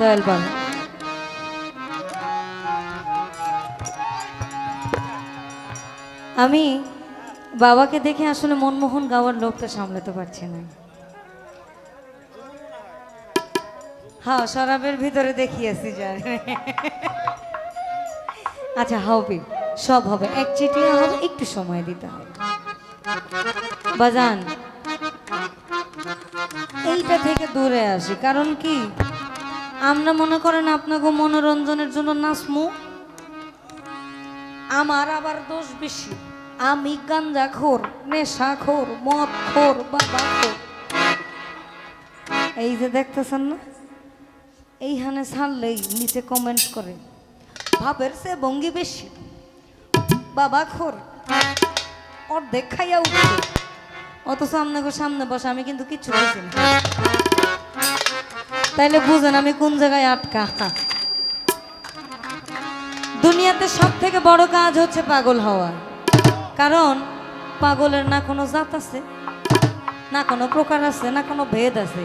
দয়াল বাবা আমি বাবাকে দেখে আসলে মনমোহন গাওয়ার লোকটা সামলাতে পারছি না। হ্যাঁ শরাবের ভিতরে দেখিয়েছি যার আচ্ছা হবে, সব হবে। এক চিটিয়া হবে একটু সময় দিতে হবে। বাজান, এইটা থেকে দূরে আসি, কারণ কি? আমরা মনে করেন আপনাকে মনোরঞ্জনের জন্য নাচমু। আমার আবার দোষ বেশি। আমি গাঞ্জা খোর নেশা খোর মদ খোর বাবা খোর এই যে দেখতেছেন না? এইখানে ছাড়লেই নিচে কমেন্ট করে। ভাবের সে ভঙ্গি বেশি। বাবা খোর অর্ধেক খাইয়া উঠছে। অথচ আপনাকে সামনে বসে আমি কিন্তু কিচ্ছু বলছি না। তাইলে বুঝেন আমি কোন জায়গায় আটকা? দুনিয়াতে সব থেকে বড় কাজ হচ্ছে পাগল হওয়া। কারণ পাগলের না কোনো জাত আছে, না কোনো প্রকার আছে, না কোনো ভেদ আছে।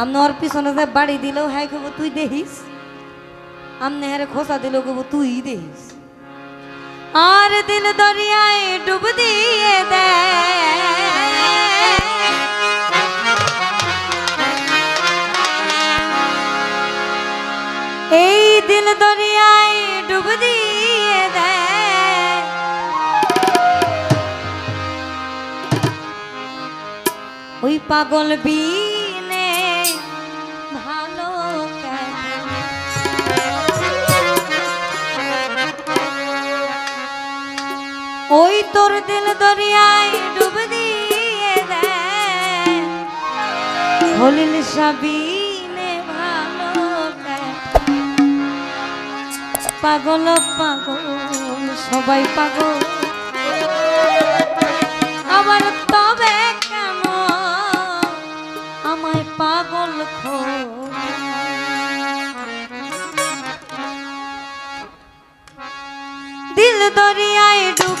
আপনি ওর পিছনে যে বাড়ি দিলেও হ্যাঁ কেবো তুই দেখিস? আমনে হ্যারে খোসা দিলেও কেবো তুই দেখিস? আর দিল দরিয়ায় ডুব দিয়ে দেয়। দিল দরিয়ায় ডুব দিয়ে দেয় ওই পাগল বিনে ভালো? ওই তোর দিল দরিয়ায় ডুব দিয়ে দেয় হলিল সাবিনে পাগল পাগল সবাই পাগল। আবার তবে কেন আমায় পাগল খো দিল দরিয়ায় ডুব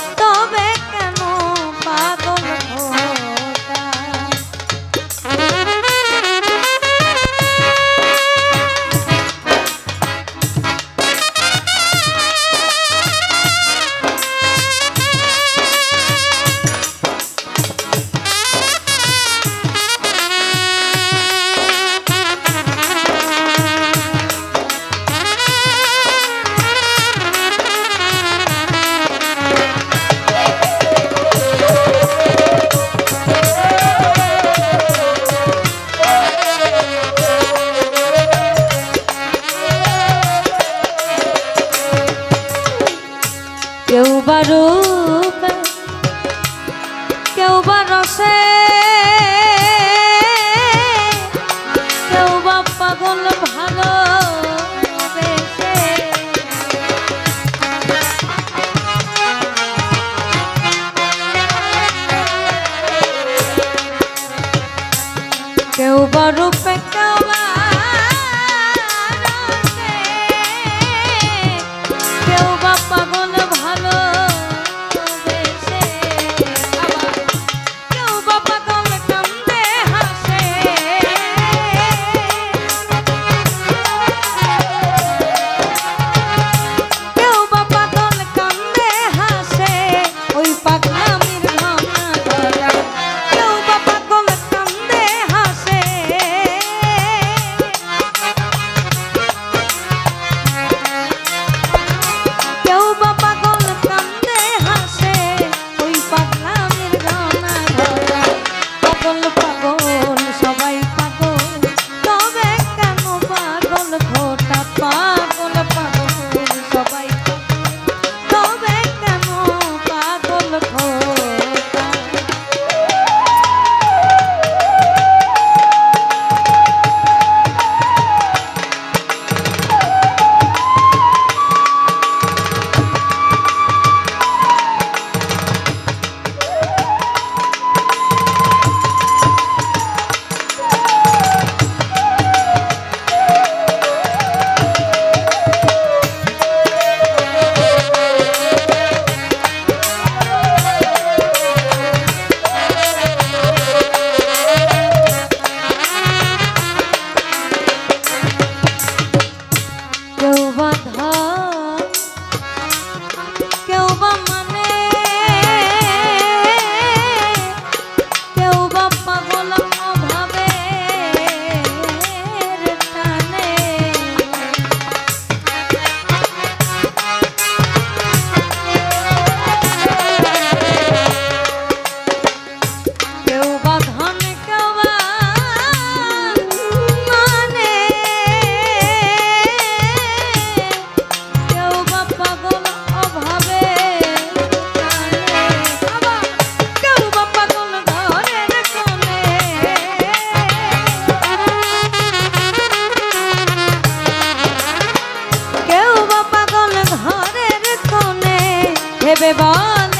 ভেবে বন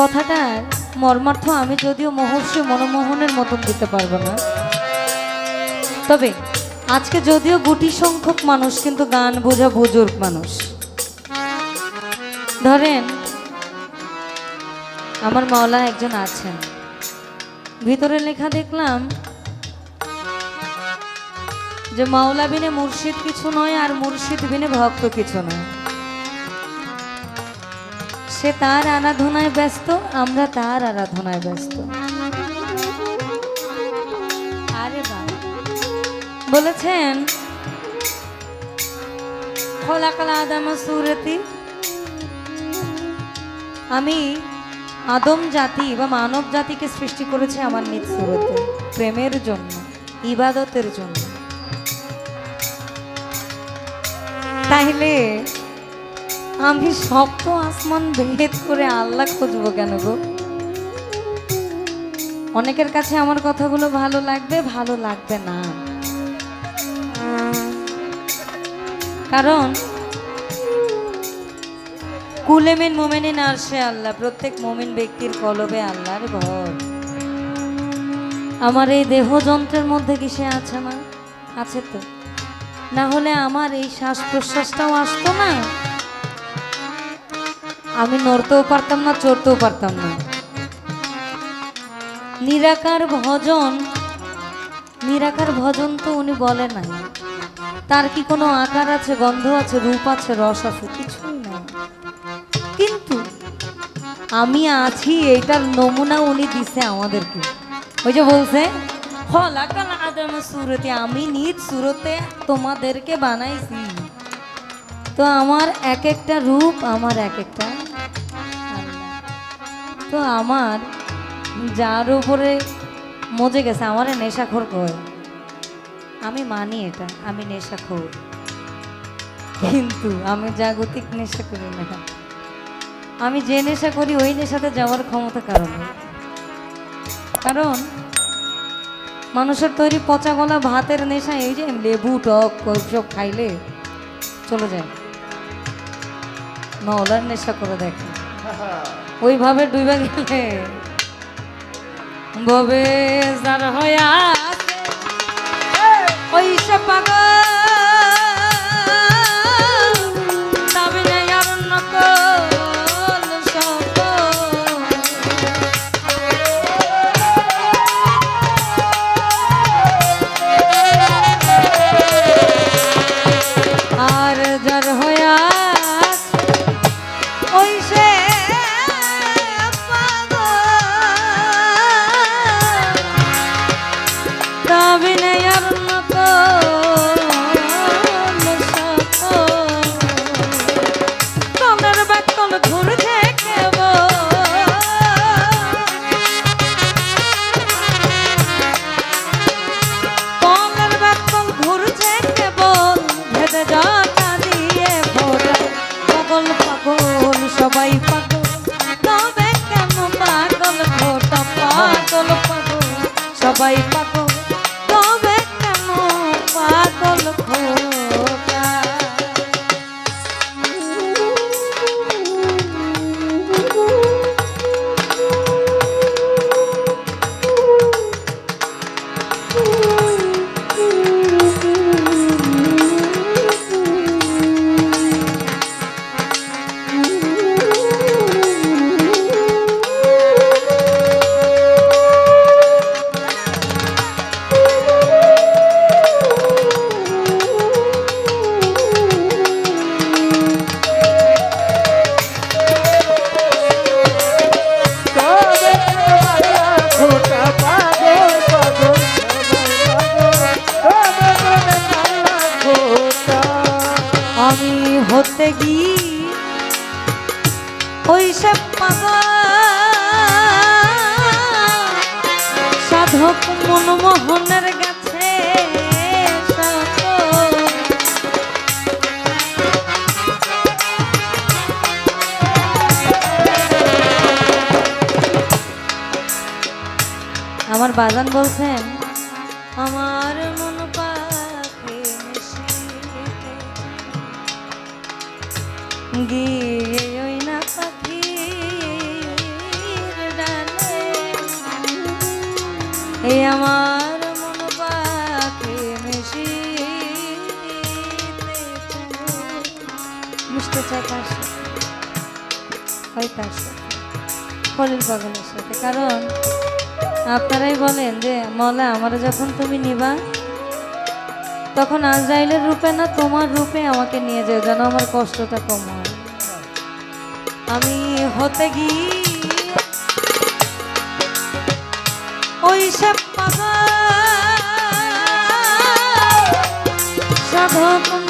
কথাটার মর্মার্থ আমি যদিও মহর্ষি মনমোহনের মতন দিতে পারব না। তবে আজকে যদিও গুটি সংখ্যক মানুষ, কিন্তু গান বোঝা বুজুর্গ মানুষ। ধরেন, আমার মাওলা একজন আছেন। ভিতরে লেখা দেখলাম যে মাওলা বিনে মুর্শিদ কিছু নয় আর মুর্শিদ বিনে ভক্ত কিছু নয়। সে তার আরাধনায় ব্যস্ত, আমরা তার আরাধনায় ব্যস্ত। আরে বলেছেন খোলাকাল আদম সুরতি, আমি আদম জাতি বা মানব জাতিকে সৃষ্টি করেছে আমার নিজ সুরতে, প্রেমের জন্য, ইবাদতের জন্য। তাইলে আমি সপ্ত আসমান ভেদ করে আল্লাহ খুঁজবো কেন গো? অনেকের কাছে আমার কথাগুলো ভালো লাগবে ভালো লাগবে না। কারণ কুলেমিন মোমেনিন আরশে আল্লাহ, প্রত্যেক মোমিন ব্যক্তির কলবে আল্লাহর ঘর। আমার এই দেহ যন্ত্রের মধ্যে কি সে আছে না আছে তো। না হলে আমার এই শ্বাস প্রশ্বাসটাও আসতো না? আমি নড়তেও পারতাম না, চড়তেও পারতাম না। নিরাকার ভজন নিরাকার ভজন তো উনি বলে নাই। তার কি কোনো আকার আছে, গন্ধ আছে, রূপ আছে, রস আছে? কিছুই নাই। কিন্তু আমি আছি, এইটার নমুনা উনি দিছে আমাদেরকে। ওই যে বলছে সুরতে, আমি নিজ সুরতে তোমাদেরকে বানাইছি। তো আমার এক একটা রূপ, আমার এক একটা। তো আমার, যার উপরে মজে গেছে, আমারে নেশাখোর কয়। আমি মানি এটা, আমি নেশাখোর। কিন্তু আমি জাগতিক নেশা করি না। আমি যে নেশা করি, ওই নেশাতে যাওয়ার ক্ষমতা কারণে কারণ মানুষের তৈরি পচা গলা ভাতের নেশা, এই যে লেবু, টক সব খাইলে চলে যায়। মাওলার নেশা করে দেখে। ওইভাবে ডুবে গেলে। ববে যার হয়া তবে নেই পাগল আমার বাজান বলছেন আমার গিয়ে ওই আমার মন পাখি কারণ আপনারাই বলেন যে, মলা, আমার যখন তুমি নিবা, তখন আজরাইলের রূপে না, তোমার রূপে আমাকে নিয়ে যাও, যেন আমার কষ্টটা কম হয়। আমি হতে গিয়ে ওই সব সাধক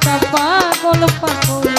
Tapa, colo, pacolo.